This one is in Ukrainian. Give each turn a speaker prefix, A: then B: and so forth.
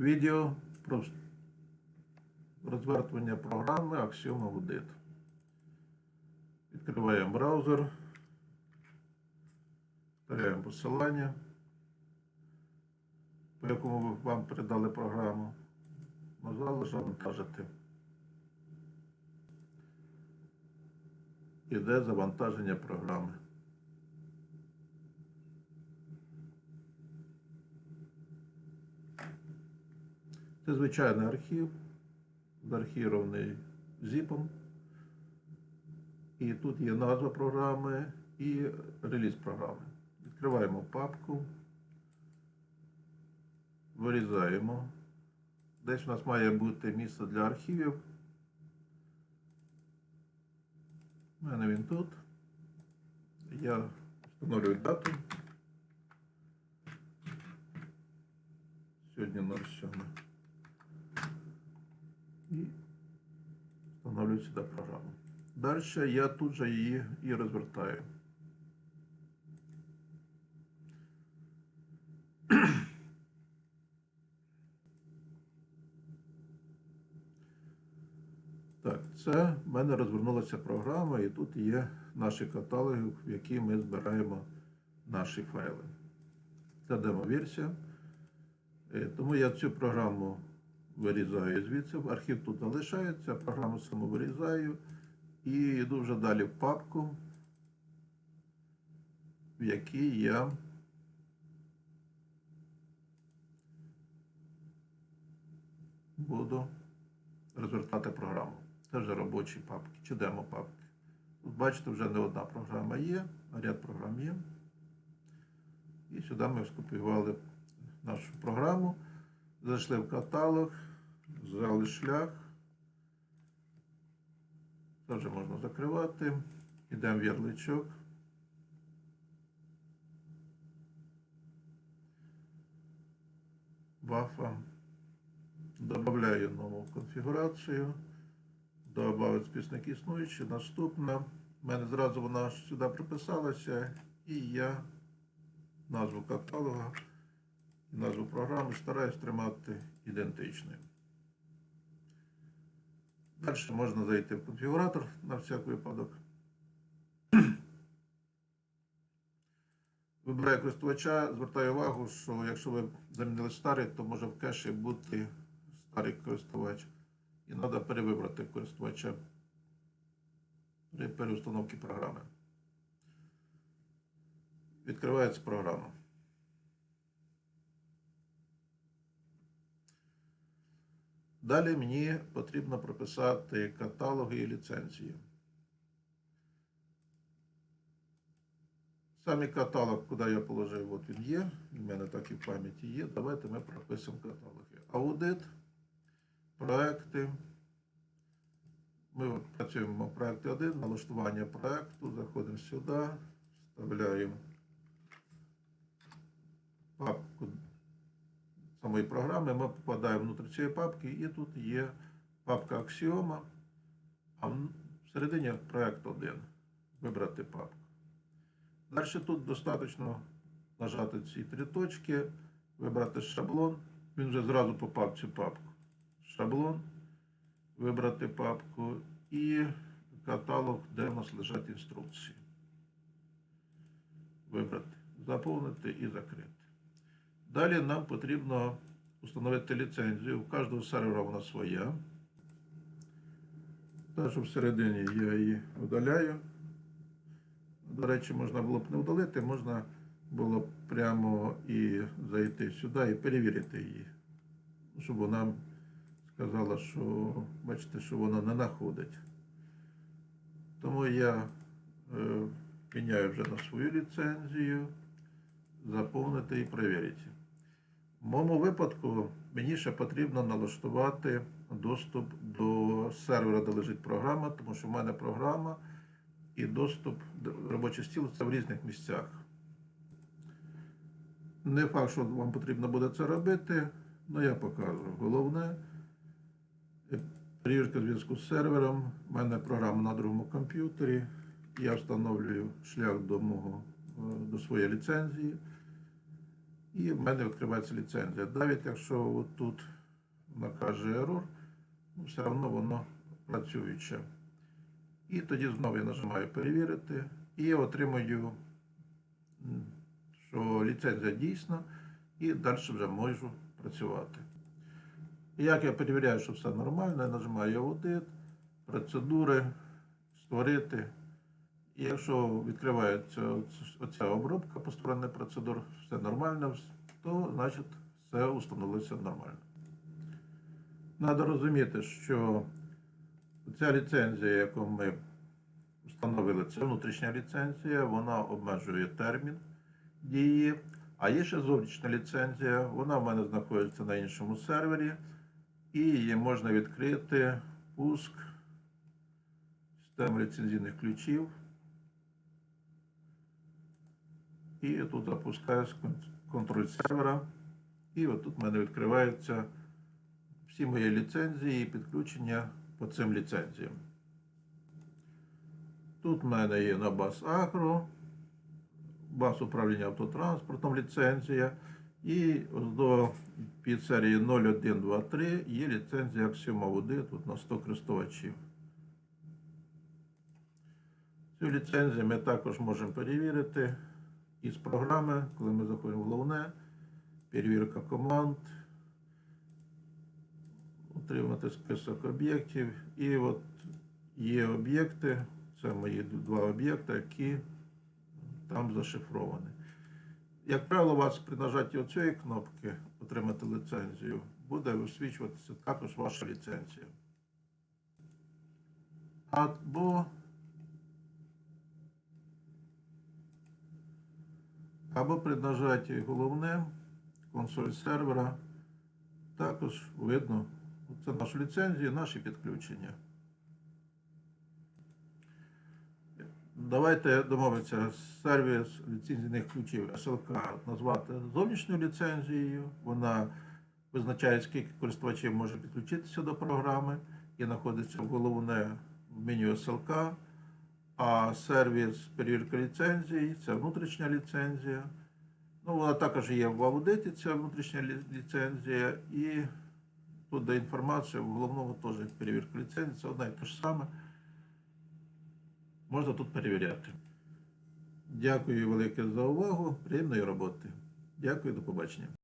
A: Відео про розвертування програми Axiom Audit. Відкриваємо браузер. Вставляємо посилання, по якому вам передали програму. Нажали завантажити. Іде завантаження програми. Це звичайний архів, заархірований зіпом. І тут є назва програми і реліз програми. Відкриваємо папку, вирізаємо. Десь у нас має бути місце для архівів. У мене він тут. Я встановлюю дату. Сьогодні 07. І встановлюю сюди програму. Далі я тут же її і розвертаю. Так, це в мене розвернулася програма, і тут є наші каталоги, в які ми збираємо наші файли. Це демо-версія. Е, Тому я цю програму вирізаю звідси. Архів тут залишається, програму саму вирізаю і йду вже далі в папку, в якій я буду розвертати програму. Це вже робочі папки чи демо папки. Тут бачите, вже не одна програма є, а ряд програм є. І сюди ми скопіювали нашу програму, зайшли в каталог, взяли шлях. Вже можна закривати. Йдемо в ярличок. Бафа. Добавляю нову конфігурацію. Добавити список існуючий. Наступна. У мене зразу вона сюди приписалася. І я назву каталога і назву програми стараюсь тримати ідентичною. Далі можна зайти в конфігуратор на всяк випадок. Вибираю користувача, звертаю увагу, що якщо ви замінили старий, то може в кеші бути старий користувач. І треба перевибрати користувача при переустановці програми. Відкривається програма. Далі мені потрібно прописати каталоги і ліцензії. Самий каталог, куди я положив, от він є. У мене так і в пам'яті є. Давайте ми прописуємо каталоги. Аудит, проекти. Ми працюємо в проєкті 1, налаштування проєкту, заходимо сюди, вставляємо папку самої програми, ми попадаємо внутрі цієї папки, і тут є папка Аксіома, а всередині проєкт 1. Вибрати папку. Далі тут достатньо нажати ці три точки, вибрати шаблон. Він вже зразу попав в цю папку. Шаблон, вибрати папку і каталог, де у нас лежать інструкції. Вибрати, заповнити і закрити. Далі нам потрібно встановити ліцензію. У кожного сервера вона своя. Та, що всередині я її видаляю. До речі, можна було б не удалити, можна було б прямо і зайти сюди і перевірити її. Щоб вона сказала, що бачите, що вона не знаходить. Тому я е, міняю вже на свою ліцензію, заповнити і перевірити. В моєму випадку мені ще потрібно налаштувати доступ до сервера, де лежить програма, тому що в мене програма і доступ до робочий стіл це в різних місцях. Не факт, що вам потрібно буде це робити, але я покажу. Головне перевірка зв'язку з сервером. У мене програма на другому комп'ютері. Я встановлюю шлях до мого, е, до своєї ліцензії. І в мене відкривається ліцензія. Навіть якщо тут вона каже error, ну, все одно воно працююче. І тоді знову я нажимаю перевірити і отримую, що ліцензія дійсна, і далі вже можу працювати. Як я перевіряю, що все нормально, я нажимаю аудит, процедури, створити. Якщо відкривається оця обробка по створенню процедур, все нормально, то значить все установилося нормально. Треба розуміти, що ця ліцензія, яку ми встановили, це внутрішня ліцензія, вона обмежує термін дії. А є ще зовнішня ліцензія, вона в мене знаходиться на іншому сервері, і її можна відкрити пуск системи ліцензійних ключів. І тут запускаю контроль сервера. І отут в мене відкриваються всі мої ліцензії і підключення по цим ліцензіям. Тут в мене є на бас Агро, бас управління автотранспортом ліцензія. І до під серії 0123 є ліцензія Axiom Audit тут на 100 користувачів. Цю ліцензію ми також можемо перевірити із програми, коли ми заходимо в головне, перевірка команд, отримати список об'єктів. І от є об'єкти, це мої два об'єкти, які там зашифровані. Як правило, у вас при нажатті оцієї кнопки отримати ліцензію буде висвічуватися також ваша ліцензія. Або Або при нажатті головне, консоль сервера, також видно, це нашу ліцензію, наші підключення. Давайте домовитися сервіс ліцензійних ключів SLK назвати зовнішньою ліцензією. Вона визначає, скільки користувачів може підключитися до програми і знаходиться в головне меню SLK. А сервіс перевірки ліцензій це внутрішня ліцензія. Ну, вона також є в аудиті, ця внутрішня ліцензія. І тут де інформація, в головному теж перевірка ліцензії, це одна і те ж саме. Можна тут перевіряти. Дякую велике за увагу. Приємної роботи. Дякую, до побачення.